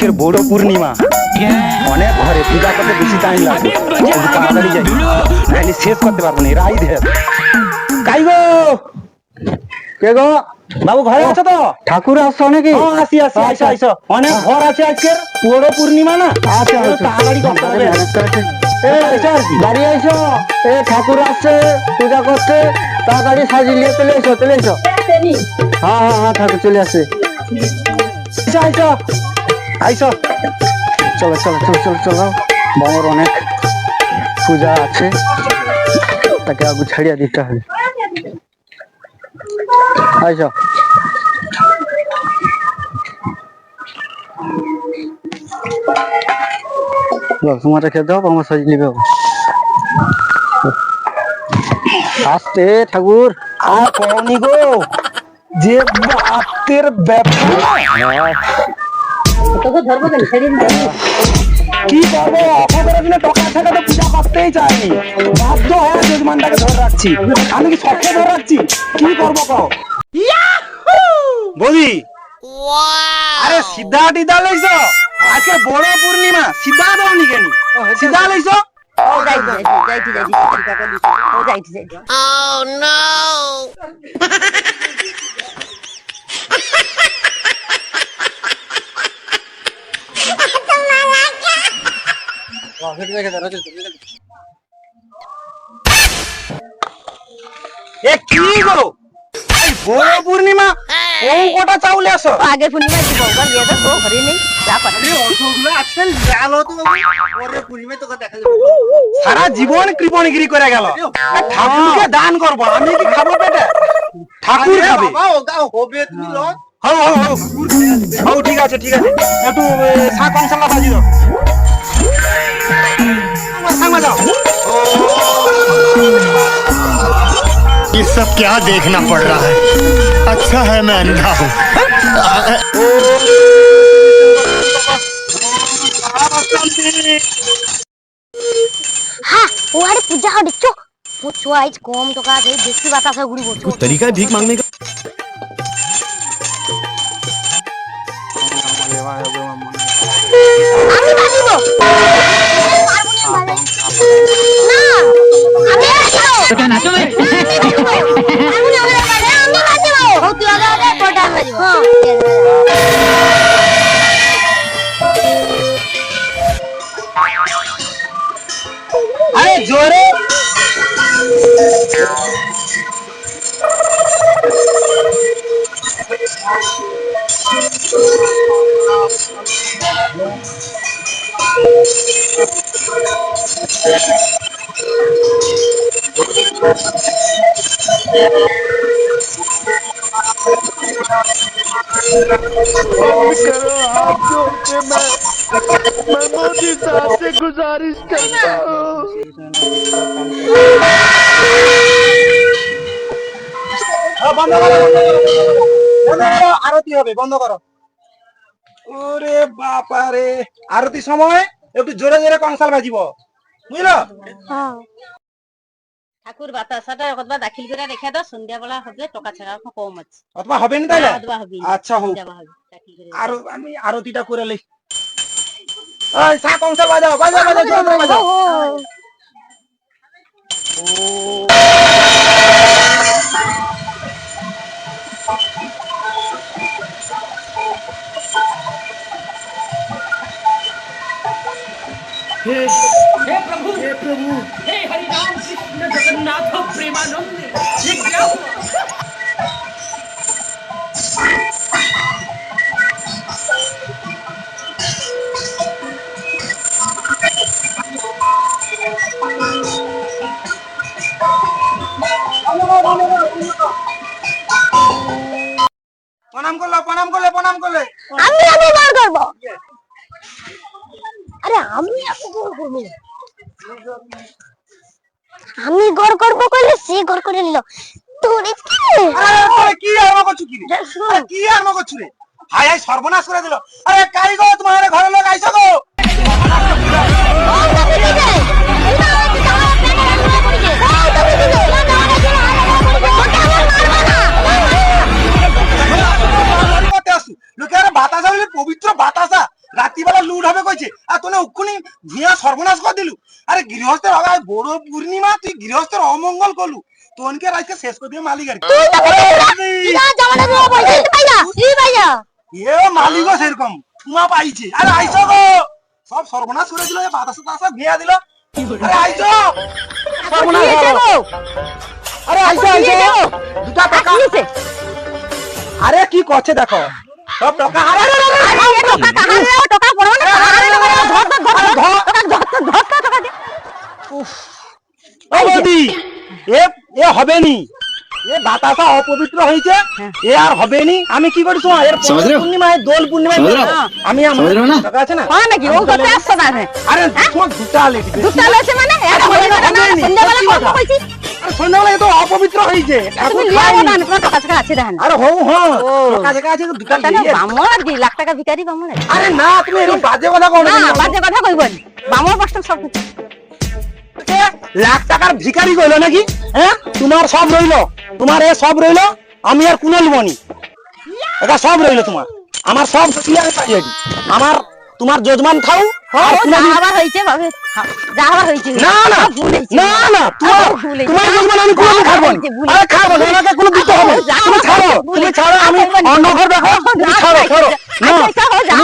আজকের বড় পূর্ণিমা। অনেক ঘরে পূজা করতে বেশি টাইম লাগে। একটু তাড়াতাড়ি যাই। শেষ করতে পারব না রাই দেব কাই গো কে গো? বাবু ঘরে আছো তো? ঠাকুর আসছো নাকি আসি আসি আইসো আইসো অনেক ঘর আছে আজকের বড় পূর্ণিমা না? আচ্ছা, আচ্ছা। তাড়াতাড়ি করতে হবে। আইসো বাড়ি আইসো। এ ঠাকুর আসছে পূজা করছে। তাড়াতাড়ি সাজিয়ে নিয়ে চলে এসো চলে এসো। হ্যাঁ হ্যাঁ হ্যাঁ ঠাকুর চলে আসে আইসো আইসো আইসো। চলো চলো চলো চলো চলো। বাবার অনেক পূজা আছে। তাকে আগে ছাড়িয়ে দিতে হবে। আইসো। তোমার খেতে হবে আমার সাজিয়ে নিবে আসতে, ঠাকুর। আর কওনি গো। যে বাতের ব্যাপার। তোকে ধরবো কেন? সেদিন কি করব? অপরের দিনে টকা থাকা তো পূজা করতেই চাইনি। বাধ্য হয়ে যজমানটাকে ধরে রাখছি। আমি কি সবকে ধরে রাখছি? কি করব কও? বলি আরে সিদ্ধা টিদা লইছো? আজকে বড় পূর্ণিমা। সিদ্ধা দাওনি কেন? সিদ্ধা লইছো? ও যাইতে যাইতে যাইতে যাইতে ও যাইতে যাইতে এ কি গো? বড় পূর্ণিমা ও কটা চাউলে আসো আগে পূর্ণিমা দিব ওবার বিয়েটা তো ঘরে নেই যা পারে সারা জীবন কৃপণগিরি করে গেল। ঠাকুরকে দান করব আমি কি খাব পেটে? ঠাকুর খাবে। হও হও হও। হও ঠিক আছে ঠিক আছে। একটু শাক মশলা ভাজি দাও। ये सब क्या देखना पड़ रहा है अच्छा है मैं अंधा हूँ হ্যাঁ ওয়ারে পূজা হবে চো ও চো আইজ কম টাকা দেই বেশি বাতাসে ঘুরিব চো तरीका है भीख मांगने का আমি বাজিব না আমি বাজিব তো নাচো মে আমি না আমি বাজিব ও তুই আগে আগে কোটা বাজিব আরে জোরে আরতি হবে বন্ধ করো। ওরে বাবা রে আরতি সময়? একটু জোরে জোরে কংসাল বাজিব। বুঝলো? ঠাকুর বাতাসাটা কতবা দাখিল করে রেখে দাও সন্ধ্যা বেলা হবে টাকা ছাড়া কম আছে। অথবা হবে না তাহলে? হবে। আচ্ছা হোক। আর আমি আরতিটা করে লই ওই সা কংসাল বাজাও বাজাও বাজাও জোরে জোরে বাজাও हे हरिराम कृष्ण जगन्नाथ प्रेमानंद ये क्या हुआ প্রণাম করলে প্রণাম করলে প্রণাম করলে আমি আমি বার করব আরে আমি আমি গড় করব আমি গড় করব কইলে সে গড় করে নিল। তোর কি? আরে কি আর মা করছু কি রে? কি আর মা করছু রে হাই হাই সর্বনাশ করে দিল। আরে কাই গো তোমার ঘরে লোক আইছো গো। লোকে আরে বাতাসা পবিত্র বাতাসা। রাত্রি সর্বনাশ করে দিলু আরে গৃহস্থের হবে বড় পূর্ণিমা তুই গৃহস্থের অমঙ্গল করলু। তোনকে আজকে শেষ করে দিয়ে মালিক আর এ মালিকও সেরকম তোমা পাইছে। আরে আইসো গো! সব সর্বনাশ করে দিল বাতাসা ভিয়া দিল। আরে আইসো কি আরে আইসো আইসো দুটা টাকা। আরে কি করছে দেখো? সব টাকা আরে, আরে, আরে, আরে টাকা কাহারে টাকা পড়ো না আরে, আরে, আরে, ধর ধর আরে, ধর ধর। ধর ধর ধর টাকা দে ও বৌদি এ এ হবে নি এ বাতাসা অপবিত্র হয়েছে। এ আর হবে নি আমি কি করি তোমার এর পূর্ণিমায় দোল পূর্ণিমায় আমি আমার টাকা আছে না? হ্যাঁ নাকি? ও কত আসছে না আরে তোমার দুটা লেটি দুটা লছে মানে? এটা হয়ে গেল না সন্ধ্যাবেলা কত কইছি আরে সন্ধ্যাবেলা এ তো অপবিত্র হয়েছে। লিয়াবো খায়নি। না তোমার টাকা টাকা আছে দেখেন। আরে হো হ্যাঁ। টাকা জায়গা আছে দুটা টাকা বামর দি লাখ টাকা ভিখারি বামর আরে না তুমি এরকম বাজে কথা কও না না বাজে কথা কইবন বামর কষ্ট সব কিছু। লাখ টাকার ভিখারি কইলো নাকি? হ্যাঁ তোমার সব রইল। তোমার এ সব রইল আমি আর কোনো লিবনি এটা সব রইল তোমার। আমার সব ক্লিয়ার পাই আমার তোমার যজমান খাও হবার হইছে বাবে। যা হবার হইছে না না। না না তোমার। তোমার যজমান আমি কোনো খাব আরে খাব না কোনো দিতে হবে তুমি ছাড়ো তুমি ছাড়ো আমি অন্য ঘর দেখো। তুমি ছাড়ো ছাড়ো। না।